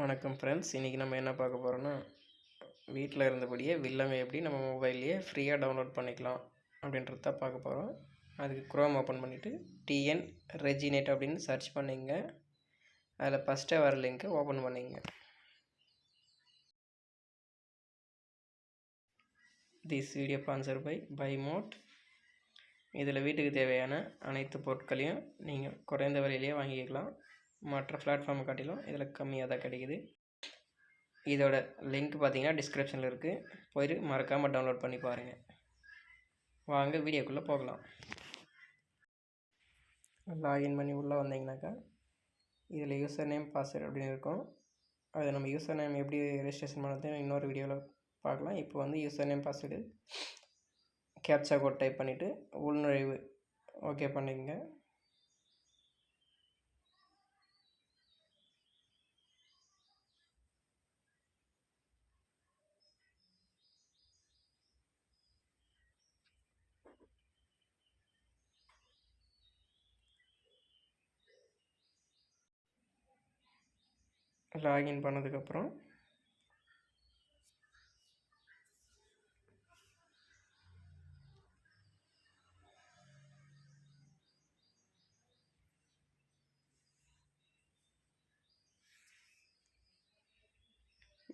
வணக்கம் ஃப்ரெண்ட்ஸ் இன்றைக்கி நம்ம என்ன பார்க்க போகிறோன்னா வீட்டில் இருந்தபடியே வில்லங்க எப்படி நம்ம மொபைல்லையே ஃப்ரீயாக டவுன்லோட் பண்ணிக்கலாம் அப்படின்றது தான் பார்க்க போகிறோம் அதுக்கு குரோம் ஓப்பன் பண்ணிவிட்டு டிஎன் ரெஜினேட் அப்படின்னு சர்ச் பண்ணிங்க. அதில் ஃபஸ்ட்டே வர லிங்க்கை ஓப்பன் பண்ணிங்க. This video sponsor by by மோட் இதில் வீட்டுக்கு தேவையான அனைத்து பொருட்களையும் நீங்கள் குறைந்த விலையிலேயே வாங்கிக்கலாம். மற்ற பிளாட்ஃபார்மை காட்டிலும் இதில் கம்மியாக தான் கிடைக்குது. இதோட லிங்க் பார்த்தீங்கன்னா டிஸ்கிரிப்ஷனில் இருக்குது போயிட்டு மறக்காமல் டவுன்லோட் பண்ணி பாருங்கள் வாங்க வீடியோக்குள்ளே போகலாம். லாகின் பண்ணி உள்ளே வந்தீங்கன்னாக்கா இதில் யூசர் நேம் பாஸ்வேர்டு அப்படின்னு இருக்கும். அது நம்ம யூசர் நேம் எப்படி ரெஜிஸ்ட்ரேஷன் பண்ணுறது இன்னொரு வீடியோவில் பார்க்கலாம். இப்போ வந்து user name password captcha code type பண்ணிவிட்டு உள்நுழைவு ஓகே பண்ணிக்கங்க. லாகின் பண்ணதுக்கப்புறம்.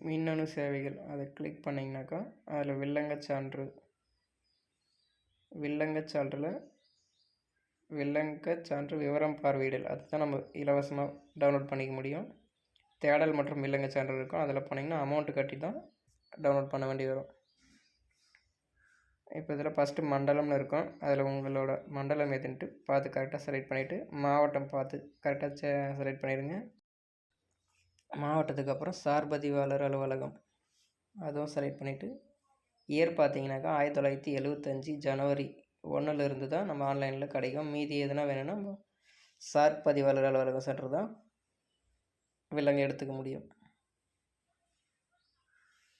மின்னணு சேவைகள் அதை கிளிக் பண்ணிங்கனாக்கா அதில் வில்லங்கச் சான்று வில்லங்கச் சான்றில் வில்லங்கச் சான்று விவரம் பார்வையிடல் அதுதான் நம்ம இலவசமாக டவுன்லோட் பண்ணிக்க முடியும். தேடல் மற்றும் இல்லைங்க சான்று இருக்கும். அதில் போனீங்கன்னா அமௌண்ட்டு கட்டி தான் டவுன்லோட் பண்ண வேண்டி வரும். இப்போ இதில் ஃபஸ்ட்டு மண்டலம்னு இருக்கும். அதில் உங்களோட மண்டலம் எதுன்ட்டு பார்த்து கரெக்டாக செலக்ட் பண்ணிவிட்டு மாவட்டம் பார்த்து கரெக்டாக செலக்ட் பண்ணிடுங்க. மாவட்டத்துக்கு அப்புறம் சார்பதிவாளர் அலுவலகம். அதுவும் செலக்ட் பண்ணிவிட்டு இயர் பார்த்தீங்கன்னாக்கா ஆயிரத்தி தொள்ளாயிரத்தி எழுவத்தஞ்சி ஜனவரி ஒன்றுலேருந்து தான் நம்ம ஆன்லைனில் கிடைக்கும். மீதி எதுனா வேணும்னா நம்ம அலுவலகம் சென்று தான் விலங்கு எடுத்துக்க முடியும்.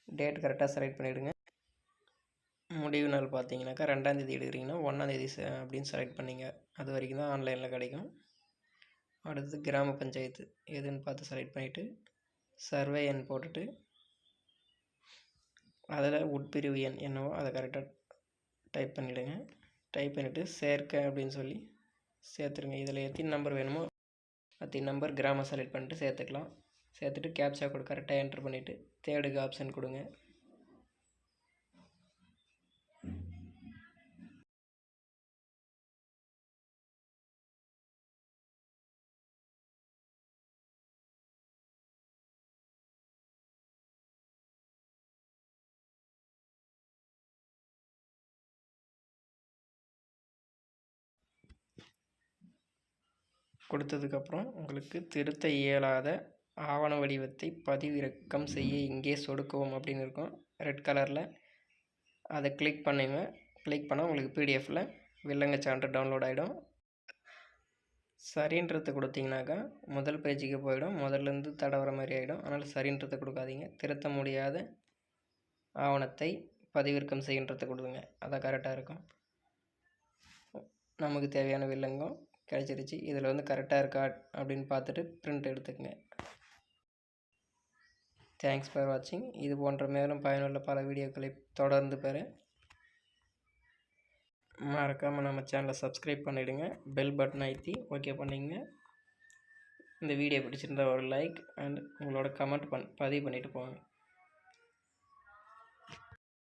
டேட் கரெக்டாக செலக்ட் பண்ணிவிடுங்க முடிவு நாள் பார்த்தீங்கன்னாக்கா ரெண்டாந்தேதி எடுக்கிறீங்கன்னா ஒன்றாந்தேதி அப்படின்னு செலக்ட் பண்ணிங்க. அது வரைக்கும் தான் ஆன்லைனில் கிடைக்கும். அடுத்தது கிராம பஞ்சாயத்து எதுன்னு பார்த்து செலக்ட் பண்ணிவிட்டு சர்வே எண் போட்டுட்டு அதில் உட்பிரிவு எண் என்னவோ அதை கரெக்டாக டைப் பண்ணிவிடுங்க டைப் பண்ணிவிட்டு சேர்க்க அப்படின்னு சொல்லி சேர்த்துருங்க இதில் எத்தனை நம்பர் வேணுமோ அத்தனை நம்பர் கிராமம் செலக்ட் பண்ணிட்டு சேர்த்துக்கலாம். சேர்த்துட்டு கேப்சா கொடு கரெக்டாக என்ட்ரு பண்ணிவிட்டு தேர்டுக்கு ஆப்ஷன் கொடுங்க. கொடுத்ததுக்கப்புறம் உங்களுக்கு திருத்த இயலாத ஆவண வடிவத்தை பதிவிறக்கம் செய்ய இங்கே சொடுக்கவும் அப்படின்னு இருக்கும். ரெட் கலரில் அதை கிளிக் பண்ணுங்க கிளிக் பண்ணால் உங்களுக்கு பிடிஎஃப்பில் வில்லங்க சான்று டவுன்லோட் ஆகிடும் சரின்றதை கொடுத்தீங்கனாக்கா முதல் பேஜுக்கு போயிடும். முதல்லேருந்து தடவர மாதிரி ஆகிடும் அதனால் சரின்றதை கொடுக்காதீங்க. திருத்த முடியாத ஆவணத்தை பதிவிறக்கம் செய்கின்றதை கொடுங்க. அதான் கரெக்டாக இருக்கும். நமக்கு தேவையான வில்லங்கம் கிடச்சிருச்சு. இதில் வந்து கரெக்டாக இருக்கா அப்படின்னு பார்த்துட்டு ப்ரிண்ட் எடுத்துக்கங்க. தேங்க்ஸ் ஃபார் வாட்சிங் இது போன்ற மேலும் பயனுள்ள பல வீடியோக்களை தொடர்ந்து பெற மறக்காமல் நம்ம சேனலை சப்ஸ்கிரைப் பண்ணிவிடுங்க பெல் பட்டன் ஐத்தி ஓகே பண்ணிங்க. இந்த வீடியோ பிடிச்சிருந்தா ஒரு லைக் அண்ட் உங்களோட கமெண்ட் பண் பதிவு பண்ணிவிட்டு போங்க.